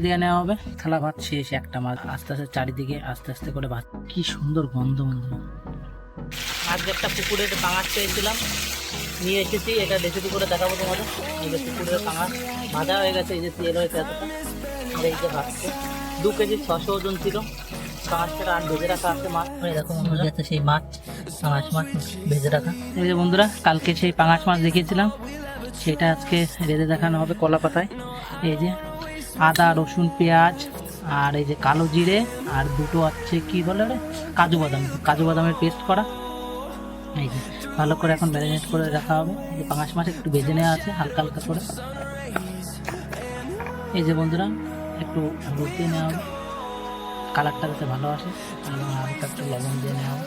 দিয়ে নেওয়া হবে। থালা ভাত শেষ একটা মাছ আস্তে আস্তে চারিদিকে আস্তে আস্তে করে ভাত। কি সুন্দর গন্ধ বন্ধু। আজকে একটা পুকুরে পাঙাশ পেয়েছিলাম নিয়ে এসেছি এটা রেসিপি করে দেখাবো তোমাদের। এই যে পুকুরের পাঙাশ ভাজা হয়ে গেছে এই যে তেল হয়েছে এতটা আর এই যে ভাজছে দু কেজি ছশো ওজন ছিল। পাঁচটা আর ভেজে রাখা আছে মাছ। দেখো বন্ধুরা। আছে সেই মাছ পাঙাশ মাছ ভেজে রাখা। এই যে বন্ধুরা কালকে সেই পাঙাশ মাছ দেখিয়েছিলাম। সেটা আজকে রেঁধে দেখানো হবে কলা পাতায় এই যে আদা, রসুন, পেঁয়াজ আর এই যে কালো জিরে আর দুটো আছে কি বলে রে কাজু বাদাম। কাজু বাদামের পেস্ট করা। এই যে, ভালো করে এখন ম্যারিনেট করে রাখা হবে। যে পাঙাশ মাছ একটু ভেজে নেওয়া আছে, হালকা হালকা করে। এই যে বন্ধুরা, একটু হলুদ দিয়ে নেওয়া হবে। কালারটা যাতে ভালো আসে এবং হালকা একটু লবণ দিয়ে নেওয়া হবে।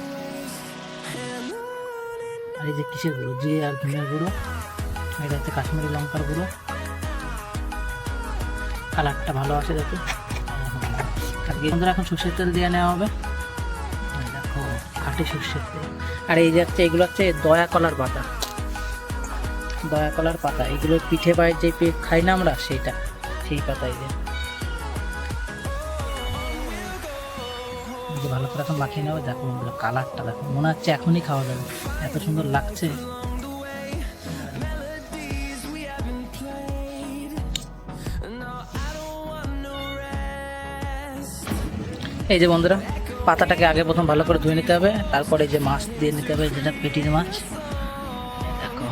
আর এই যে কিসের গুঁড়ো? জিরে আর ধনিয়া গুঁড়ো। এটা হচ্ছে কাশ্মীরি লঙ্কার গুঁড়ো। কালারটা ভালো আছে আর বন্ধুরা এখন সর্ষের তেল দিয়ে নেওয়া হবে। দেখো, খাঁটি সর্ষের তেল। আর এই যে হচ্ছে, এগুলো হচ্ছে দয়া কলার পাতা। দয়া কলার পাতা, এগুলো পিঠে পায়ের যে খাই না আমরা, সেইটা, সেই পাতা এই ভালো করে এখন মাখিয়ে নেব দেখো কালারটা দেখো, মনে হচ্ছে এখনই খাওয়া যাবে। এত সুন্দর লাগছে। এই যে বন্ধুরা, পাতাটাকে আগে প্রথম ভালো করে ধুয়ে নিতে হবে, তারপরে যে মাছ দিয়ে নিতে হবে, যেটা পেটির মাছ। দেখো,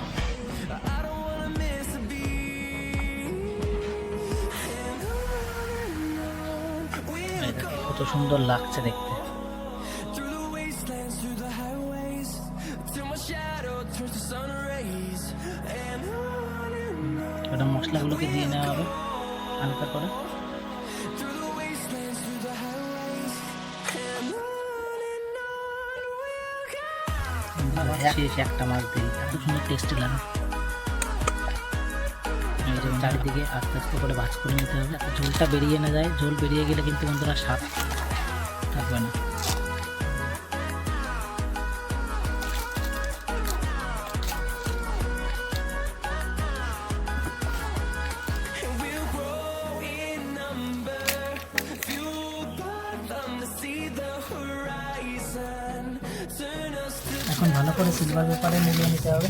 কত সুন্দর লাগছে দেখতে। এবার মশলাগুলোকে দিয়ে নেওয়া হবে হালকা করে। শেষ একটা মাছ দিই। এত সুন্দর টেস্টি লাগে চারিদিকে আস্তে আস্তে করে ভাজ করে নিতে হবে। ঝোলটা বেরিয়ে না যায়। ঝোল বেরিয়ে গেলে কিন্তু বন্ধুরা স্বাদ থাকবে না। এখন ভালো করে সিলভার পেপারে মিলিয়ে নিতে হবে।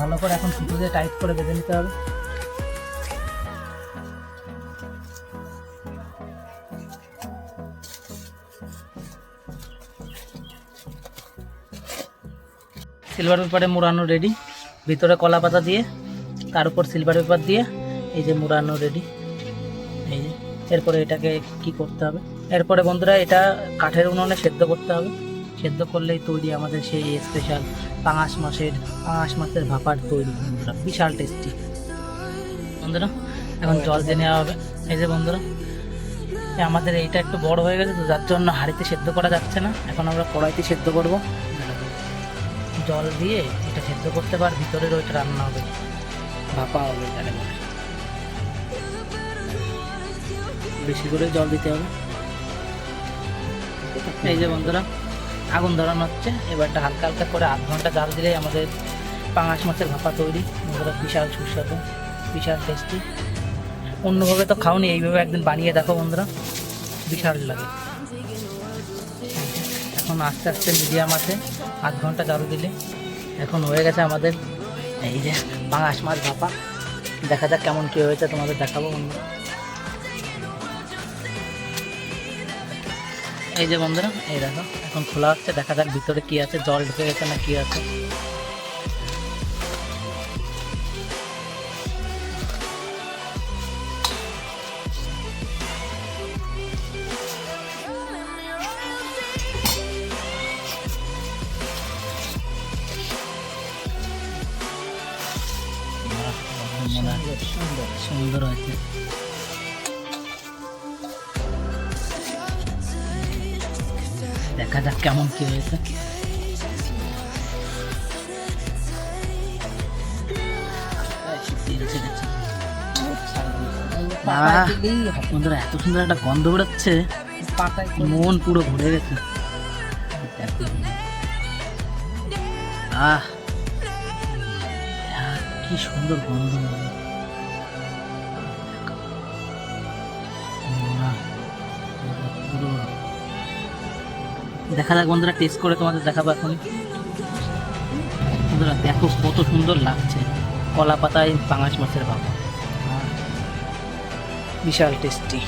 ভালো করে এখন সুতো দিয়ে টাইট করে বেঁধে নিতে হবে। সিলভার পেপারে মোড়ানো রেডি ভিতরে কলা পাতা দিয়ে, তার উপর সিলভার পেপার দিয়ে, এই যে মোড়ানো রেডি এই যে, এরপরে এটাকে কি করতে হবে? এরপরে বন্ধুরা এটা কাঠের উনুনে সেদ্ধ করতে হবে। সেদ্ধ করলেই তৈরি আমাদের সেই স্পেশাল পাঙাশ মাছের পাঙাশ মাছের ভাপার তৈরি বন্ধুরা। বিশাল টেস্টি বন্ধুরা, এখন জল দিয়ে নেওয়া হবে। এই যে বন্ধুরা আমাদের এইটা একটু বড় হয়ে গেছে তো যার জন্য হাঁড়িতে সেদ্ধ করা যাচ্ছে না। এখন আমরা কড়াইতে সেদ্ধ করব। জল দিয়ে এটা সেদ্ধ করতে পার ভিতরের ওইটা রান্না হবে। ভাপা হবে এখানে বেশি করে জল দিতে হবে। এই যে বন্ধুরা আগুন ধরানো হচ্ছে। এবারটা হালকা হালকা করে আধ ঘণ্টা জাল দিলেই আমাদের পাঙাশ মাছের ভাপা তৈরি। বন্ধুরা বিশাল সুস্বাদু, বিশাল টেস্টি অন্যভাবে তো খাওনি, এইভাবে একদিন বানিয়ে দেখো বন্ধুরা। বিশাল লাগে। এখন আস্তে আস্তে মিডিয়াম আছে, আধ ঘণ্টা জাল দিলে। এখন হয়ে গেছে আমাদের এই যে পাঙাশ মাছ ভাপা। দেখা যাক কেমন কী হয়েছে, তোমাদের দেখাবো বন্ধুরা। এই যে বন্ধুরা, এই দেখো, এখন খোলা হচ্ছে, দেখা যাক ভিতরে কি আছে, জল ঢুকে গেছে না কি আছে। সুন্দর সুন্দর হয়েছে। দেখা যাক কেমন কি হয়েছে। বন্ধুরা এত সুন্দর একটা গন্ধ বেরোচ্ছে। মন পুরো ভরে গেছে। আহ, কি সুন্দর গন্ধ। দেখা যাক বন্ধুরা টেস্ট করে তোমাদের দেখাবো এখন বন্ধুরা, দেখো কত সুন্দর লাগছে। কলা পাতায় পাঙাশ মাছের বাবা বিশাল টেস্টি